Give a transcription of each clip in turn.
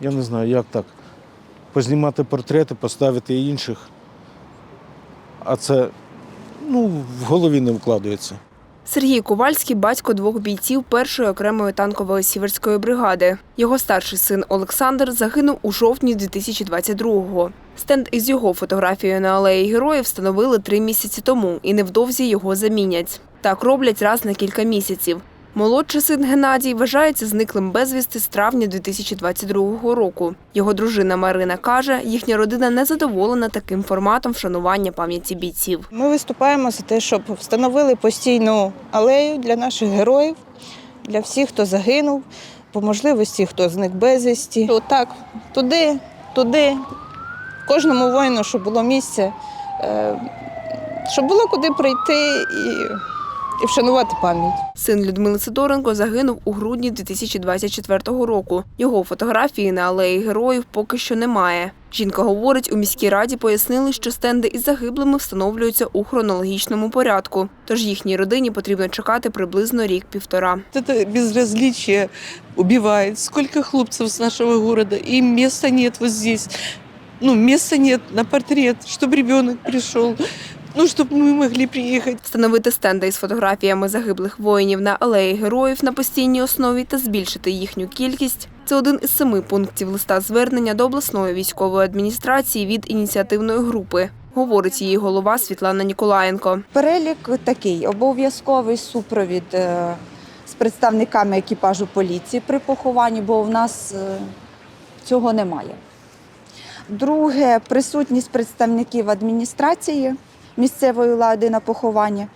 я не знаю, як так. Познімати портрети, поставити інших. А це ну, в голові не вкладається. Сергій Ковальський батько двох бійців першої окремої танкової сіверської бригади. Його старший син Олександр загинув у жовтні 2022-го. Стенд із його фотографією на алеї героїв встановили три місяці тому і невдовзі його замінять. Так роблять раз на кілька місяців. Молодший син Геннадій вважається зниклим безвісти з травня 2022 року. Його дружина Марина каже, їхня родина не задоволена таким форматом вшанування пам'яті бійців. Ми виступаємо за те, щоб встановили постійну алею для наших героїв, для всіх, хто загинув, по можливості, хто зник безвісті. Отак, туди, туди, кожному воїну, щоб було місце, е, щоб було куди прийти і, і вшанувати пам'ять. Син Людмили Сидоренко загинув у грудні 2024 року. Його фотографії на алеї героїв поки що немає. Жінка говорить, у міській раді пояснили, що стенди із загиблими встановлюються у хронологічному порядку. Тож їхній родині потрібно чекати приблизно рік-півтора. Это безразличие убивает. Сколько хлопцев с нашего города, и места нет вот здесь. Ну, места нет на портрет, чтобы ребенок пришел, ну, чтобы мы могли приехать. Встановити стенди із фотографіями загиблих воїнів на алеї героїв на постійній основі та збільшити їхню кількість це один із семи пунктів листа звернення до обласної військової адміністрації від ініціативної групи. Говорить її голова Світлана Ніколаєнко. Перелік такий: обов'язковий супровід е, з представниками екіпажу поліції при похованні, бо в нас е, цього немає. Друге присутність представників адміністрації місцевої влади на похованні,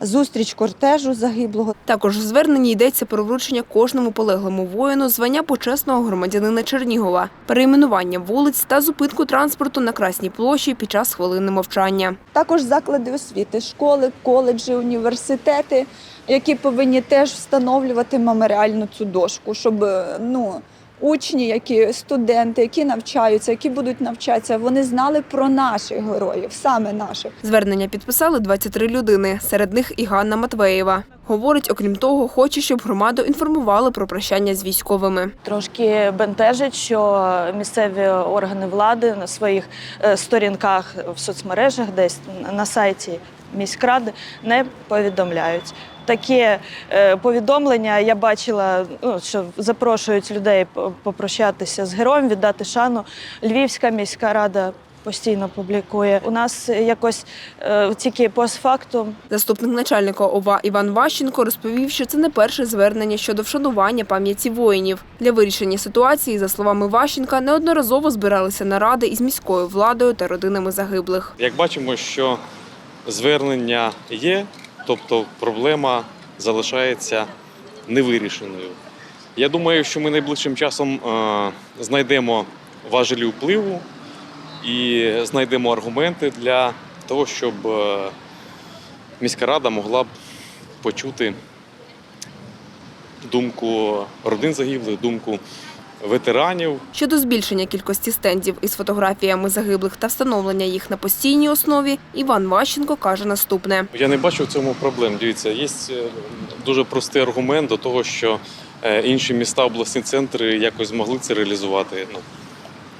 зустріч кортежу загиблого. Також в зверненні йдеться про вручення кожному полеглому воїну звання почесного громадянина Чернігова, перейменування вулиць та зупинку транспорту на Красній площі під час хвилини мовчання. Також заклади освіти, школи, коледжі, університети, які повинні теж встановлювати меморіальну цю дошку, щоб е, ну, учні, які студенти, які навчаються, які будуть навчатися, вони знали про наших героїв, саме наших. Звернення підписали 23 людини, серед них і Ганна Матвеєва. Говорить, окрім того, хоче, щоб громаду інформували про прощання з військовими. Трошки бентежить, що місцеві органи влади на своїх е, сторінках в соцмережах, десь на сайті міськради, не повідомляють. Таке е, повідомлення я бачила, ну, що запрошують людей попрощатися з героєм, віддати шану. Львівська міська рада постійно публікує. У нас якось е, тільки постфактум Заступник начальника ОВА Іван Ващенко розповів, що це не перше звернення щодо вшанування пам'яті воїнів. Для вирішення ситуації, за словами Ващенка, неодноразово збиралися наради із міською владою та родинами загиблих. Як бачимо, що звернення є, тобто проблема залишається невирішеною. Я думаю, що ми найближчим часом е, знайдемо важелі впливу і знайдемо аргументи для того, щоб е, міська рада могла б почути думку родин загиблих, думку ветеранів. Щодо збільшення кількості стендів із фотографіями загиблих та встановлення їх на постійній основі, Іван Ващенко каже наступне. Я не бачу в цьому проблем. Дивіться, є е, дуже простий аргумент до того, що е, інші міста, обласні центри якось змогли це реалізувати. Ну,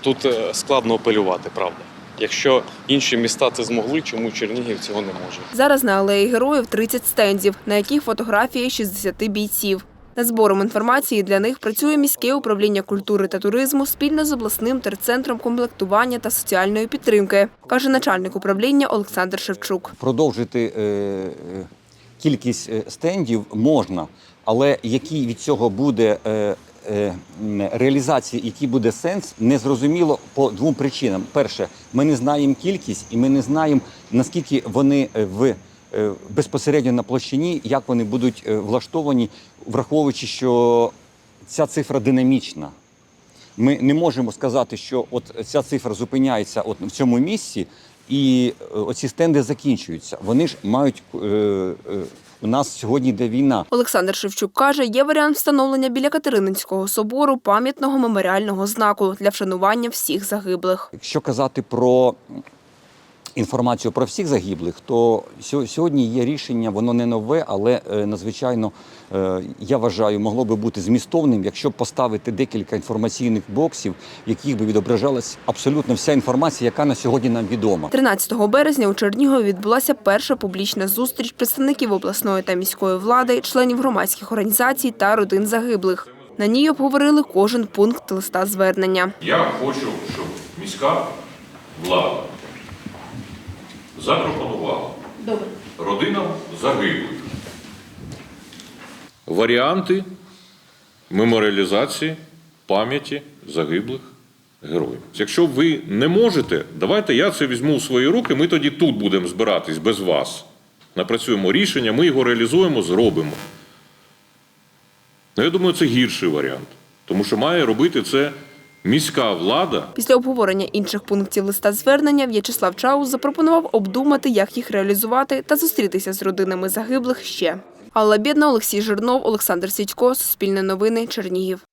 тут е, складно апелювати, правда. Якщо інші міста це змогли, чому Чернігів цього не може? Зараз на алеї героїв 30 стендів, на яких фотографії 60 бійців. Над збором інформації для них працює міське управління культури та туризму спільно з обласним терцентром комплектування та соціальної підтримки, каже начальник управління Олександр Шевчук. продовжити е, е, кількість е, стендів можна, але який від цього буде е, який буде сенс, незрозуміло по двом причинам. Перше, ми не знаємо кількість, і ми не знаємо наскільки вони в безпосередньо на площині, як вони будуть е, влаштовані, враховуючи, що ця цифра динамічна. Ми не можемо сказати, що от ця цифра зупиняється от в цьому місці, і е, оці стенди закінчуються. Вони ж мають е, е, у нас сьогодні йде війна. Олександр Шевчук каже, є варіант встановлення біля Катерининського собору пам'ятного меморіального знаку для вшанування всіх загиблих. Якщо казати про інформацію про всіх загиблих, то сьо- сьогодні є рішення, воно не нове, але е, надзвичайно, е, я вважаю, могло би бути змістовним, якщо поставити декілька інформаційних боксів, в яких би відображалась абсолютно вся інформація, яка на сьогодні нам відома. 13 березня у Чернігові відбулася перша публічна зустріч представників обласної та міської влади, членів громадських організацій та родин загиблих. На ній обговорили кожен пункт листа звернення. Я хочу, щоб міська влада запропонувала родинам загиблих варіанти меморіалізації пам'яті загиблих героїв. Якщо ви не можете, давайте я це візьму у свої руки, ми тоді тут будемо збиратись без вас. Напрацюємо рішення, ми його реалізуємо, зробимо. Ну, я думаю, це гірший варіант, тому що має робити це міська влада. Після обговорення інших пунктів листа звернення В'ячеслав Чаус запропонував обдумати, як їх реалізувати та зустрітися з родинами загиблих ще. Алла Бєдна, Олексій Жирнов, Олександр Сідько, Суспільне новини, Чернігів.